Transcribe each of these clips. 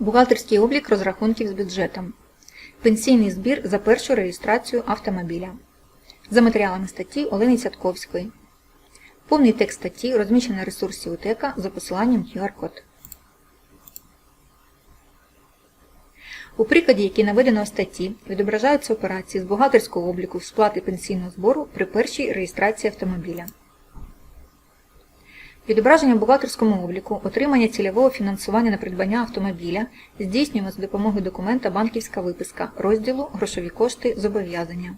Бухгалтерський облік розрахунків з бюджетом. Пенсійний збір за першу реєстрацію автомобіля. За матеріалами статті Олени Цятковської. Повний текст статті розміщено на ресурсі УТЕКа за посиланням QR-код. У прикладі, який наведено у статті, відображаються операції з бухгалтерського обліку сплати пенсійного збору при першій реєстрації автомобіля. Відображення бухгалтерському обліку, отримання цільового фінансування на придбання автомобіля здійснюємо за допомогою документа «Банківська виписка» розділу «Грошові кошти. Зобов'язання».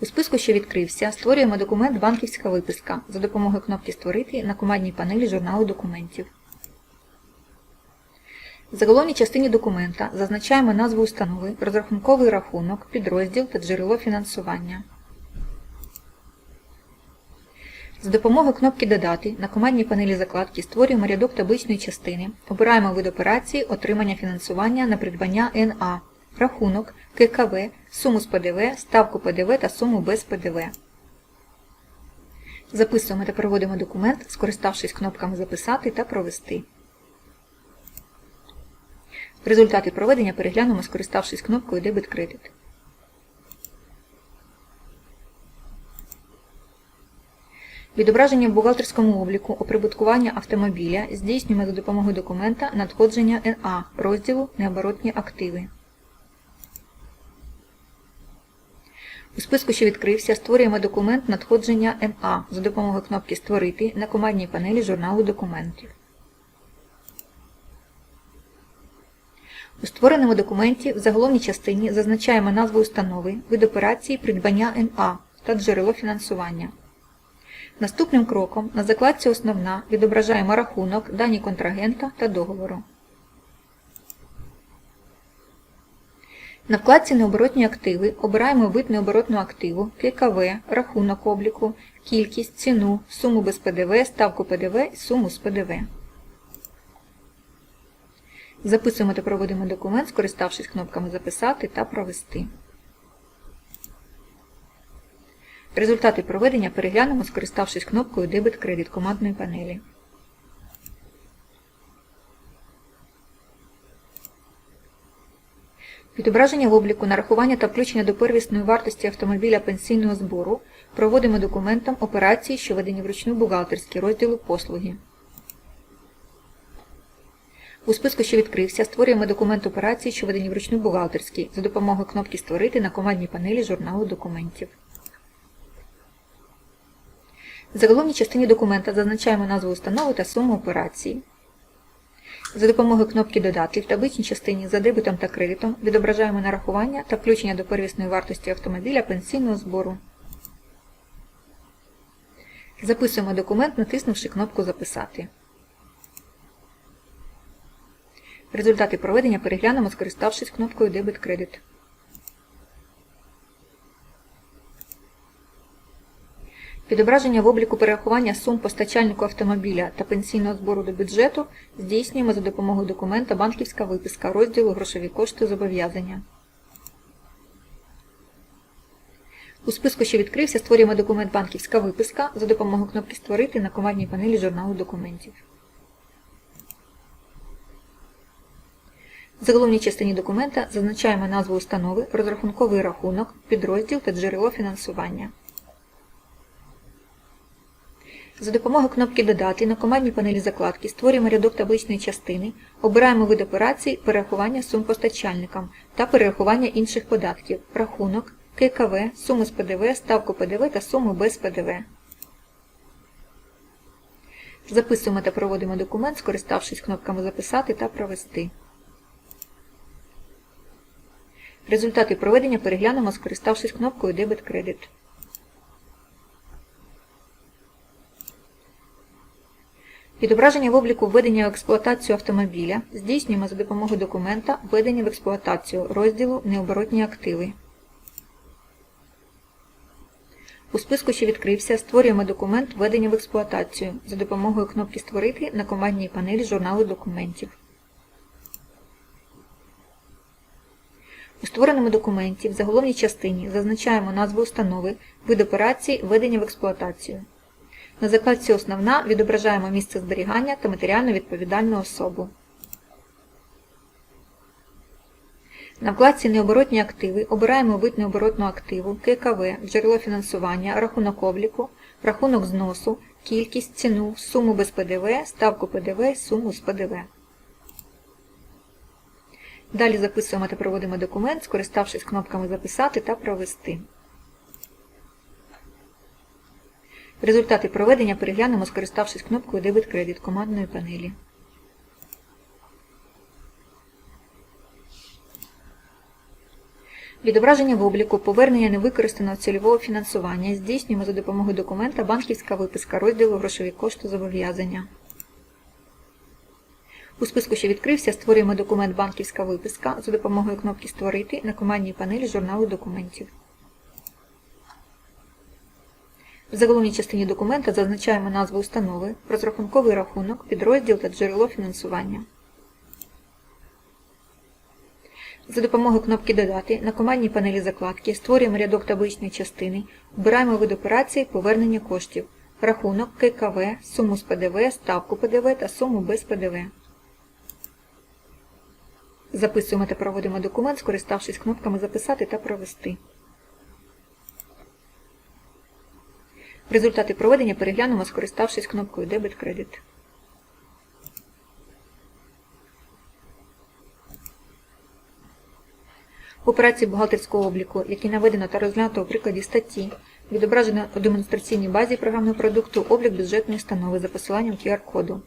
У списку, що відкрився, створюємо документ «Банківська виписка» за допомогою кнопки «Створити» на командній панелі журналу документів. В заголовній частині документа зазначаємо назву установи, розрахунковий рахунок, підрозділ та джерело фінансування. За допомогою кнопки Додати на командній панелі закладки створюємо рядок табличної частини, обираємо вид операції отримання фінансування на придбання НА, рахунок, ККВ, суму з ПДВ, ставку ПДВ та суму без ПДВ. Записуємо та проводимо документ, скориставшись кнопками Записати та Провести. Результати проведення переглянемо, скориставшись кнопкою Дебет кредит. Відображення в бухгалтерському обліку оприбуткування автомобіля здійснюємо за допомогою документа надходження НА розділу Необоротні активи. У списку, що відкрився, створюємо документ надходження НА за допомогою кнопки Створити на командній панелі журналу документів. У створеному документі в заголовній частині зазначаємо назву установи, вид операції придбання НА та джерело фінансування. Наступним кроком на закладці Основна відображаємо рахунок, дані контрагента та договору. На вкладці Необоротні активи обираємо вид необоротного активу, ККВ, рахунок обліку, кількість, ціну, суму без ПДВ, ставку ПДВ і суму з ПДВ. Записуємо та проводимо документ, скориставшись кнопками Записати та Провести. Результати проведення переглянемо, скориставшись кнопкою Дебет кредит командної панелі. Відображення в обліку нарахування та включення до первісної вартості автомобіля пенсійного збору проводимо документом операції, що ведені вручну бухгалтерські розділу послуги. У списку, що відкрився, створюємо документ операції, що ведені вручну бухгалтерські, за допомогою кнопки Створити на командній панелі журналу документів. В заголовній частині документа зазначаємо назву установи та суму операції. За допомогою кнопки Додати в табличній частині за дебетом та кредитом відображаємо нарахування та включення до первісної вартості автомобіля пенсійного збору. Записуємо документ, натиснувши кнопку Записати. Результати проведення переглянемо, скориставшись кнопкою Дебет Відображення в обліку перерахування сум постачальнику автомобіля та пенсійного збору до бюджету здійснюємо за допомогою документа «Банківська виписка» розділу Грошові кошти зобов'язання. У списку, що відкрився, створюємо документ «Банківська виписка» за допомогою кнопки Створити на командній панелі журналу документів. В заголовній частині документа зазначаємо назву установи, розрахунковий рахунок, підрозділ та джерело фінансування. За допомогою кнопки Додати на командній панелі закладки створюємо рядок табличної частини, обираємо вид операцій перерахування сум постачальникам та перерахування інших податків, рахунок, ККВ, суму з ПДВ, ставку ПДВ та суму без ПДВ. Записуємо та проводимо документ, скориставшись кнопками Записати та Провести. Результати проведення переглянемо, скориставшись кнопкою Дебет кредит. Відображення в обліку введення в експлуатацію автомобіля здійснюємо за допомогою документа Введення в експлуатацію розділу Необоротні активи. У списку, що відкрився, створюємо документ Введення в експлуатацію за допомогою кнопки Створити на командній панелі журналу документів. У створеному документі в заголовній частині зазначаємо назву установи, вид операції Введення в експлуатацію. На закладці Основна відображаємо місце зберігання та матеріально відповідальну особу. На вкладці Необоротні активи обираємо вид необоротного активу, ККВ, джерело фінансування, рахунок обліку, рахунок зносу, кількість, ціну, суму без ПДВ, ставку ПДВ, суму з ПДВ. Далі записуємо та проводимо документ, скориставшись кнопками Записати та Провести. Результати проведення переглянемо, скориставшись кнопкою Дебет-кредит командної панелі. Відображення в обліку повернення невикористаного цільового фінансування здійснюємо за допомогою документа Банківська виписка розділу Грошові кошти зобов'язання. У списку, що відкрився, створюємо документ Банківська виписка за допомогою кнопки Створити на командній панелі журналу документів. В заголовній частині документа зазначаємо назву установи, розрахунковий рахунок, підрозділ та джерело фінансування. За допомогою кнопки Додати на командній панелі закладки створюємо рядок табличної частини, вбираємо вид операції повернення коштів, рахунок, ККВ, суму з ПДВ, ставку ПДВ та суму без ПДВ. Записуємо та проводимо документ, скориставшись кнопками Записати та Провести. Результати проведення переглянемо, скориставшись кнопкою Дебет-кредит. В операції бухгалтерського обліку, які наведено та розглянуто у прикладі статті, відображено у демонстраційній базі програмного продукту облік бюджетної установи за посиланням QR-коду.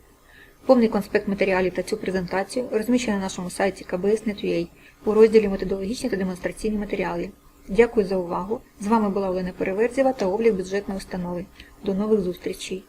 Повний конспект матеріалів та цю презентацію розміщено на нашому сайті kbs.net.ua у розділі Методологічні та демонстраційні матеріали. Дякую за увагу! З вами була Олена Переверзєва та облік бюджетної установи. До нових зустрічей!